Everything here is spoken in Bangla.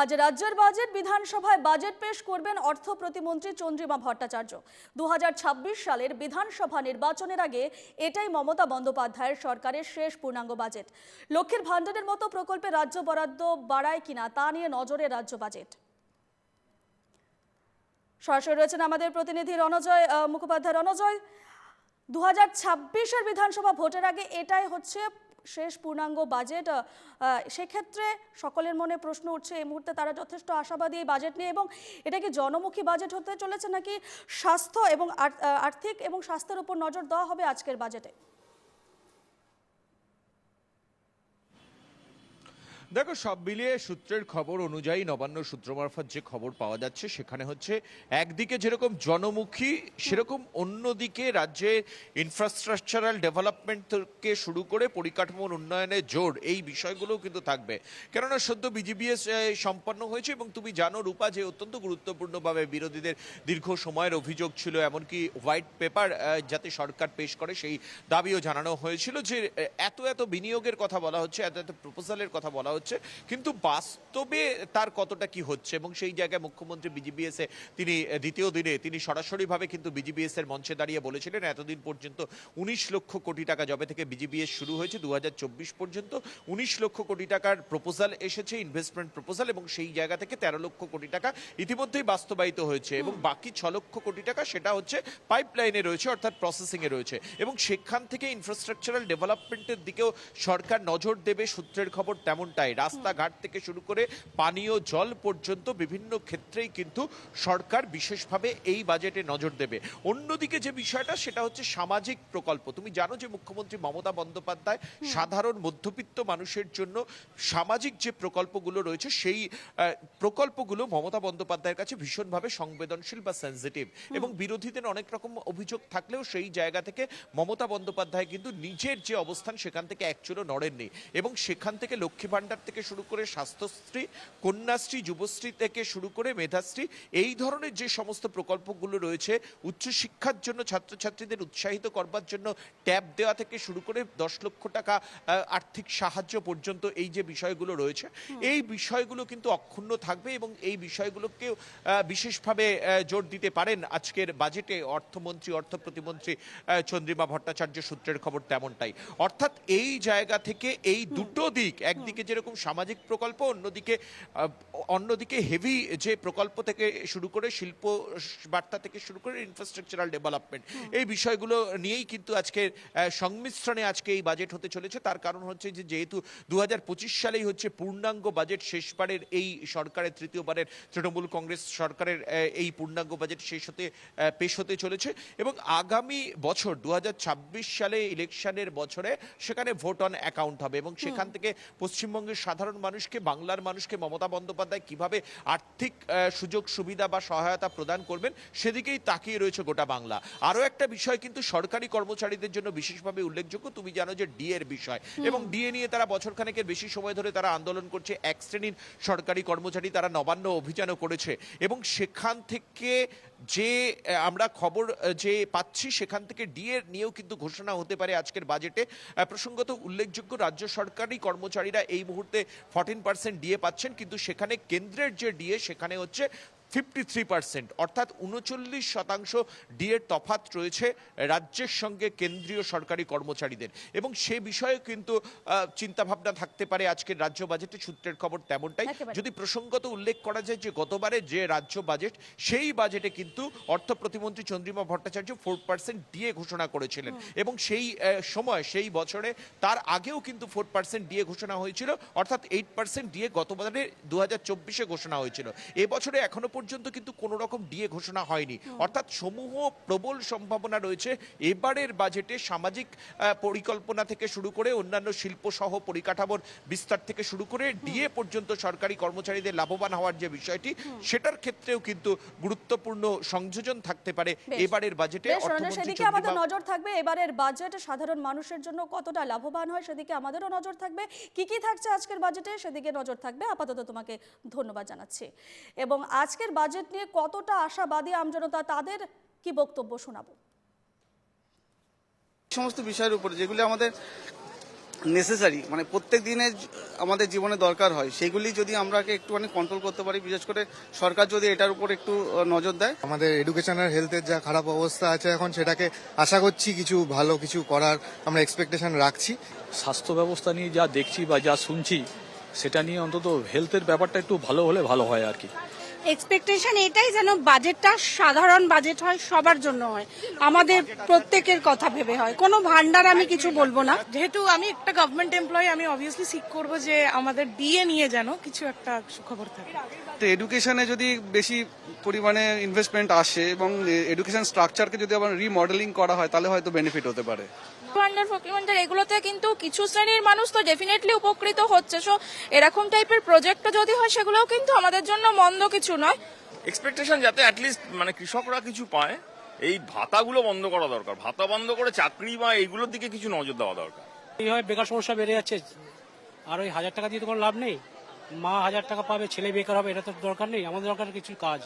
আজ রাজ্যের বাজেট বিধানসভায় বাজেট পেশ করবেন অর্থ প্রতিমন্ত্রী চন্দ্রিমা ভট্টাচার্য। দুহাজার ছাব্বিশ সালের বিধানসভা নির্বাচনের আগে এটাই মমতা বন্দ্যোপাধ্যায়ের সরকারের শেষ পূর্ণাঙ্গ বাজেট। লক্ষ্মীর ভাণ্ডারের মতো প্রকল্পে রাজ্য বরাদ্দ বাড়ায় কিনা তা নিয়ে নজরে রাজ্য বাজেট। সরাসরি রয়েছেন আমাদের প্রতিনিধি রণজয় মুখোপাধ্যায়। রণজয় দু হাজার ছাব্বিশের বিধানসভা ভোটের আগে এটাই হচ্ছে শেষ পূর্ণাঙ্গ বাজেট সেক্ষেত্রে সকলের মনে প্রশ্ন উঠছে, এই মুহূর্তে তারা যথেষ্ট আশাবাদী এই বাজেট নিয়ে এবং এটা কি জনমুখী বাজেট হতে চলেছে নাকি স্বাস্থ্য এবং আর্থিক এবং স্বাস্থ্যের উপর নজর দেওয়া হবে আজকের বাজেটে দেখো, সব মিলিয়ে সূত্রের খবর অনুযায়ী নবান্ন সূত্র মারফত যে খবর পাওয়া যাচ্ছে, সেখানে হচ্ছে একদিকে যেরকম জনমুখী, সেরকম অন্যদিকে রাজ্যের ইনফ্রাস্ট্রাকচারাল ডেভেলপমেন্ট থেকে শুরু করে পরিকাঠামোর উন্নয়নে জোর। এই বিষয়গুলোও কিন্তু থাকবে। কেননা, সদ্য বিজিবিএস সম্পন্ন হয়েছে এবং তুমি জানো, রূপা, যে অত্যন্ত গুরুত্বপূর্ণভাবে বিরোধীদের দীর্ঘ সময়ের অভিযোগ ছিল, এমনকি হোয়াইট পেপার যাতে সরকার পেশ করে, সেই দাবিও জানানো হয়েছিল যে এত এত বিনিয়োগের কথা বলা হচ্ছে, এত এত প্রপোজালের কথা বলা হচ্ছে। কিন্তু বাস্তবে তার কতটা কি হচ্ছে এবং সেই জায়গায় মুখ্যমন্ত্রী বিজিবিএস এ তিনি দ্বিতীয় দিনে তিনি সরাসরিভাবে কিন্তু বিজিবিএস এর মঞ্চে দাঁড়িয়ে বলেছিলেন এতদিন পর্যন্ত উনিশ লক্ষ কোটি টাকা যবে থেকে বিজিবিএস শুরু হয়েছে দু হাজার চব্বিশ পর্যন্ত উনিশ লক্ষ কোটি টাকার প্রপোজাল এসেছে ইনভেস্টমেন্ট প্রপোজাল এবং সেই জায়গা থেকে তেরো লক্ষ কোটি টাকা ইতিমধ্যেই বাস্তবায়িত হয়েছে এবং বাকি ছ লক্ষ কোটি টাকা সেটা হচ্ছে পাইপলাইনে রয়েছে অর্থাৎ প্রসেসিংয়ে রয়েছে এবং সেখান থেকে ইনফ্রাস্ট্রাকচারাল ডেভেলপমেন্টের দিকেও সরকার নজর দেবে সূত্রের খবর তেমনটাই রাস্তাঘাট থেকে শুরু করে পানীয় জল পর্যন্ত বিভিন্ন ক্ষেত্রেই কিন্তু সরকার বিশেষভাবে এই বাজেটে নজর দেবে। অন্যদিকে যে বিষয়টা সেটা হচ্ছে সামাজিক প্রকল্প। তুমি জানো যে মুখ্যমন্ত্রী মমতা বন্দ্যোপাধ্যায় সাধারণ মধ্যবিত্ত মানুষের জন্য সামাজিক যে প্রকল্পগুলো রয়েছে সেই প্রকল্পগুলো মমতা বন্দ্যোপাধ্যায়ের কাছে ভীষণভাবে সংবেদনশীল বা সেন্সিটিভ এবং বিরোধীদের অনেক রকম অভিযোগ থাকলেও সেই জায়গা থেকে মমতা বন্দ্যোপাধ্যায় কিন্তু নিজের যে অবস্থান সেখান থেকে একচুরও নড়েননি এবং সেখান থেকে লক্ষ্মী ভাণ্ডার থেকে শুরু করে স্বাস্থ্যশ্রী কন্যাশ্রী যুবশ্রী থেকে শুরু করে মেধাশ্রী এই ধরনের যে সমস্ত প্রকল্পগুলো রয়েছে উচ্চশিক্ষার জন্য ছাত্রছাত্রীদের উৎসাহিত করবার জন্য ট্যাব দেওয়া থেকে শুরু করে দশ লক্ষ টাকা আর্থিক সাহায্য পর্যন্ত এই যে বিষয়গুলো রয়েছে এই বিষয়গুলো কিন্তু অক্ষুণ্ণ থাকবে এবং এই বিষয়গুলোকেও আহ, বিশেষভাবে জোর দিতে পারেন আজকের বাজেটে অর্থমন্ত্রী অর্থ প্রতিমন্ত্রী চন্দ্রিমা ভট্টাচার্য সূত্রের খবর তেমনটাই। অর্থাৎ এই জায়গা থেকে এই দুটো দিক একদিকে যেরকম সামাজিক প্রকল্প অন্যদিকে অন্যদিকে হেভি যে প্রকল্প থেকে শুরু করে শিল্প বার্তা থেকে শুরু করে ইনফ্রাস্ট্রাকচারাল ডেভেলপমেন্ট এই বিষয়গুলো নিয়েই কিন্তু আজকে সংমিশ্রণে আজকে এই বাজেট হতে চলেছে। তার কারণ হচ্ছে যে যেহেতু দু হাজার পঁচিশ সালেই হচ্ছে পূর্ণাঙ্গ বাজেট শেষবারের এই সরকারের তৃতীয়বারের তৃণমূল কংগ্রেস সরকারের এই পূর্ণাঙ্গ বাজেট শেষ হতে পেশ হতে চলেছে। এবং আগামী বছর দু হাজার ছাব্বিশ সালে ইলেকশনের বছরে সেখানে ভোট অন অ্যাকাউন্ট হবে এবং সেখান থেকে পশ্চিমবঙ্গের সাধারণ মানুষকে বাংলার মানুষকে মমতা বন্দ্যোপাধ্যায় কীভাবে আর্থিক সুযোগ সুবিধা বা সহায়তা প্রদান করবেন সেদিকেই তাকিয়ে রয়েছে গোটা বাংলা। আরও একটা বিষয় কিন্তু সরকারি কর্মচারীদের জন্য বিশেষভাবে উল্লেখযোগ্য তুমি জানো যে ডিএর বিষয়। এবং ডিএ নিয়ে তারা বছরখানেকের বেশি সময় ধরে তারা আন্দোলন করছে। এক শ্রেণির সরকারি কর্মচারী তারা নবান্ন অভিযানও করেছে। এবং সেখান থেকে যে আমরা খবর যে পাচ্ছি সেখান থেকে ডিএ নিয়েও কিন্তু ঘোষণা হতে পারে আজকের বাজেটে। প্রসঙ্গত উল্লেখযোগ্য রাজ্য সরকারি কর্মচারীরা এই মুহূর্তে ফর্টিন পার্সেন্ট ডিএ পাচ্ছেন, কিন্তু সেখানে কেন্দ্রের যে ডিএ সেখানে হচ্ছে ফিফটি থ্রি পার্সেন্ট অর্থাৎ উনচল্লিশ শতাংশ ডিএর তফাত রয়েছে রাজ্যের সঙ্গে কেন্দ্রীয় সরকারি কর্মচারীদের। এবং সে বিষয়ে কিন্তু চিন্তাভাবনা থাকতে পারে আজকের রাজ্য বাজেটে সূত্রের খবর তেমনটাই। যদি প্রসঙ্গত উল্লেখ করা যায় যে গতবারে যে রাজ্য বাজেট সেই বাজেটে কিন্তু অর্থ প্রতিমন্ত্রী Chandrima Bhattacharya four percent DA ঘোষণা করেছিলেন। এবং সেই সময় সেই বছরে তার আগেও কিন্তু ফোর পার্সেন্ট ডিএ ঘোষণা হয়েছিল অর্থাৎ এইট পার্সেন্ট ডিএ গতবারে দু হাজার চব্বিশে ঘোষণা হয়েছিল। এবছরে এখনও পর্যন্ত কিন্তু কোনো রকম ডিএ ঘোষণা হয়নি। অর্থাৎ সমূহ প্রবল সম্ভাবনা রয়েছে। এবারের বাজেটে সামাজিক পরিকল্পনা থেকে শুরু করে অন্যান্য শিল্প সহ পরিকাঠামোর বিস্তার থেকে শুরু করে ডিএ পর্যন্ত সরকারি কর্মচারীদের লাভবান হওয়ার যে বিষয়টি সেটার ক্ষেত্রেও কিন্তু গুরুত্বপূর্ণ সংযোজন থাকতে পারে এবারের বাজেটে সেদিকে আমাদের নজর থাকবে এবারের বাজেট সাধারণ মানুষের জন্য কতটা লাভবান হয় সেদিকে আমাদেরও নজর থাকবে। কি কি থাকছে আজকের বাজেটে সেদিকে নজর থাকবে। আপাতত তোমাকে ধন্যবাদ জানাচ্ছি। এবং আজকের বাজেট নিয়ে কতটা আশাবাদী আমজনতা তাদের কি বক্তব্য শোনাবো? সমস্ত বিষয়ের উপরে যেগুলি আমাদের নেসেসারি মানে প্রত্যেক দিনের আমাদের জীবনে দরকার হয় সেগুলি যদি আমরা একটুখানি কন্ট্রোল করতে পারি বিশেষ করে সরকার যদি এটার উপর একটু নজর দেয়। আমাদের এডুকেশন আর হেলথের যা খারাপ অবস্থা আছে এখন সেটাকে আশা করছি কিছু ভালো কিছু করার আমরা এক্সপেকটেশন রাখছি। স্বাস্থ্য ব্যবস্থা নিয়ে যা দেখছি বা যা শুনছি সেটা নিয়ে অন্তত হেলথের ব্যাপারটা একটু ভালো হলে ভালো হয় আর কি। এক্সপেকটেশন এটাই যেন বাজেটটা সাধারণ বাজেট হয় সবার জন্য হয়। আমাদের প্রত্যেকের কথা ভেবে হয়। কোনো ভান্ডার আমি কিছু বলব না। যেহেতু আমি একটা গভর্নমেন্ট এমপ্লয়ি আমি অবভিয়াসলি সিক করব যে আমাদের ডিএ নিয়ে যেন কিছু একটা সুখবর থাকে। তো এডুকেশনে যদি বেশি পরিমাণে ইনভেস্টমেন্ট আসে এবং এডুকেশন স্ট্রাকচারকে যদি আবার রিমডেলিং করা হয় তাহলে হয়তো বেনিফিট হতে পারে। ভান্ডার ফকির ভান্ডার এগুলোতে কিন্তু কিছু শ্রেণির মানুষ তো ডেফিনেটলি উপকৃত হচ্ছে। সো এরকম টাইপের প্রজেক্ট যদি হয় সেগুলোও কিন্তু আমাদের জন্য মন্দ কিছু নয়। এক্সপেকটেশন যাতে অ্যাটলিস্ট মানে কৃষকরা কিছু পায় এই ভাতাগুলো বন্ধ করা দরকার। ভাতা বন্ধ করে চাকরি বা এইগুলোর দিকে কিছু নজর দেওয়া দরকার। এইভাবে বেকার সমস্যা বেড়ে যাচ্ছে। আর ওই হাজার টাকা দিয়ে তো কোনো লাভ নেই। মা হাজার টাকা পাবে ছেলে বেকার হবে এটা তো দরকার নেই। আমাদের দরকার কিছু কাজ।